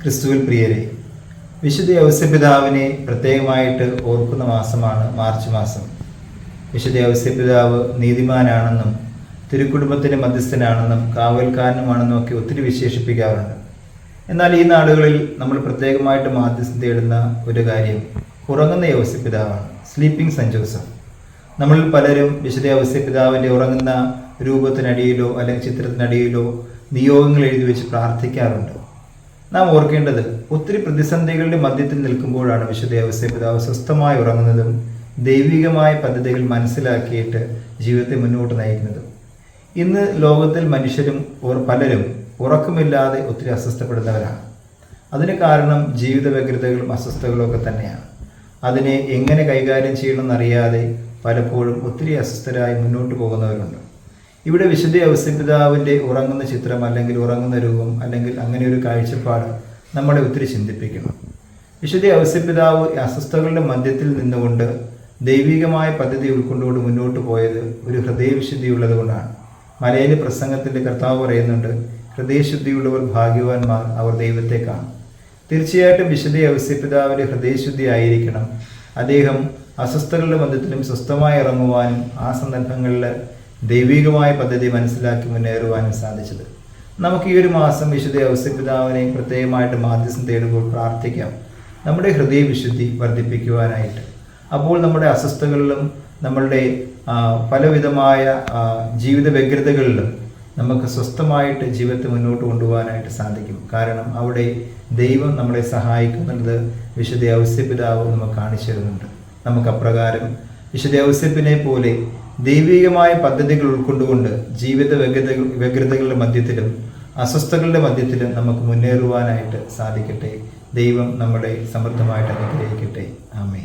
ക്രിസ്തുവിൽ പ്രിയരെ വിശുദ്ധ ഔസ്യപിതാവിനെ പ്രത്യേകമായിട്ട് ഓർക്കുന്ന മാസമാണ് മാർച്ച് മാസം. വിശുദ്ധ ഔസ്യപിതാവ് നീതിമാനാണെന്നും തിരുക്കുടുംബത്തിന്റെ മധ്യസ്ഥനാണെന്നും കാവൽക്കാരനുമാണെന്നും ഒക്കെ ഒത്തിരി വിശേഷിപ്പിക്കാറുണ്ട്. എന്നാൽ ഈ നാടുകളിൽ നമ്മൾ പ്രത്യേകമായിട്ട് മാധ്യസ്ഥം തേടുന്ന ഒരു കാര്യം ഉറങ്ങുന്ന യോസിപ്പിതാവാണ് സ്ലീപ്പിംഗ് സെന്റ് ജോസഫ് നമ്മളിൽ പലരും വിശുദ്ധ ഔസ്യപിതാവിന്റെ ഉറങ്ങുന്ന രൂപത്തിനടിയിലോ അല്ലെങ്കിൽ ചിത്രത്തിനടിയിലോ നിയോഗങ്ങൾ എഴുതി വെച്ച് പ്രാർത്ഥിക്കാറുണ്ട്. നാം ഓർക്കേണ്ടത് ഒത്തിരി പ്രതിസന്ധികളുടെ മധ്യത്തിൽ നിൽക്കുമ്പോഴാണ് വിശുദ്ധ പിതാവ് സ്വസ്ഥമായി ഉറങ്ങുന്നതും ദൈവികമായ പദ്ധതികൾ മനസ്സിലാക്കിയിട്ട് ജീവിതത്തെ മുന്നോട്ട് നയിക്കുന്നതും. ഇന്ന് ലോകത്തിൽ മനുഷ്യരും ഓർ പലരും ഉറക്കമില്ലാതെ ഒത്തിരി അസ്വസ്ഥപ്പെടുന്നവരാണ്. അതിന് കാരണം ജീവിത വ്യഗ്രതകളും അസ്വസ്ഥതകളും ഒക്കെ തന്നെയാണ്. അതിനെ എങ്ങനെ കൈകാര്യം ചെയ്യണമെന്നറിയാതെ പലപ്പോഴും ഒത്തിരി അസ്വസ്ഥരായി മുന്നോട്ട് പോകുന്നവരുണ്ട്. ഇവിടെ വിശുദ്ധ ഔസ്യപിതാവിന്റെ ഉറങ്ങുന്ന ചിത്രം അല്ലെങ്കിൽ ഉറങ്ങുന്ന രൂപം അല്ലെങ്കിൽ അങ്ങനെ ഒരു കാഴ്ചപ്പാട് നമ്മളെ ഒത്തിരി ചിന്തിപ്പിക്കണം വിശുദ്ധ ഔസ്യപിതാവ് അസ്വസ്ഥകളുടെ മധ്യത്തിൽ നിന്നുകൊണ്ട് ദൈവികമായ പദ്ധതി ഉൾക്കൊണ്ടുകൊണ്ട് മുന്നോട്ട് പോയത് ഒരു ഹൃദയവിശുദ്ധിയുള്ളത് കൊണ്ടാണ് മലയാളി പ്രസംഗത്തിന്റെ കർത്താവ് പറയുന്നുണ്ട് ഹൃദയശുദ്ധിയുള്ളവർ ഭാഗ്യവാന്മാർ അവർ ദൈവത്തെ കാണും. തീർച്ചയായിട്ടും വിശുദ്ധ ഔസ്യപിതാവിന്റെ ഹൃദയശുദ്ധി ആയിരിക്കണം അദ്ദേഹം അസ്വസ്ഥകളുടെ ബന്ധത്തിലും സ്വസ്ഥമായി ഇറങ്ങുവാനും ആ സന്ദർഭങ്ങളിൽ ദൈവികമായ പദ്ധതി മനസ്സിലാക്കി മുന്നേറുവാനും സാധിച്ചത്. നമുക്ക് ഈ ഒരു മാസം വിശുദ്ധ ഔസ്യപിതാവിനെ പ്രത്യേകമായിട്ട് മാധ്യസ്ഥം തേടുമ്പോൾ പ്രാർത്ഥിക്കാം. നമ്മുടെ ഹൃദയ വിശുദ്ധി വർദ്ധിപ്പിക്കുവാനായിട്ട്. അപ്പോൾ നമ്മുടെ അസ്വസ്ഥകളിലും നമ്മളുടെ പലവിധമായ ജീവിത വ്യഗ്രതകളിലും നമുക്ക് സ്വസ്ഥമായിട്ട് ജീവിതത്തെ മുന്നോട്ട് കൊണ്ടുപോകാനായിട്ട് സാധിക്കും. കാരണം അവിടെ ദൈവം നമ്മളെ സഹായിക്കുന്നത് വിശുദ്ധ ഔസ്യപിതാവ് നമുക്ക് കാണിച്ചു തരുന്നുണ്ട്. നമുക്ക് അപ്രകാരം വിശുദ്ധ ഔസ്യപ്പിനെ പോലെ ദൈവികമായ പദ്ധതികൾ ഉൾക്കൊണ്ടുകൊണ്ട് ജീവിത വ്യഗ്രതകൾ വ്യഗ്രതകളുടെ മധ്യത്തിലും അസ്വസ്ഥകളുടെ മധ്യത്തിലും നമുക്ക് മുന്നേറുവാനായിട്ട് സാധിക്കട്ടെ. ദൈവം നമ്മളെ സമൃദ്ധമായിട്ട് അനുഗ്രഹിക്കട്ടെ. ആമേ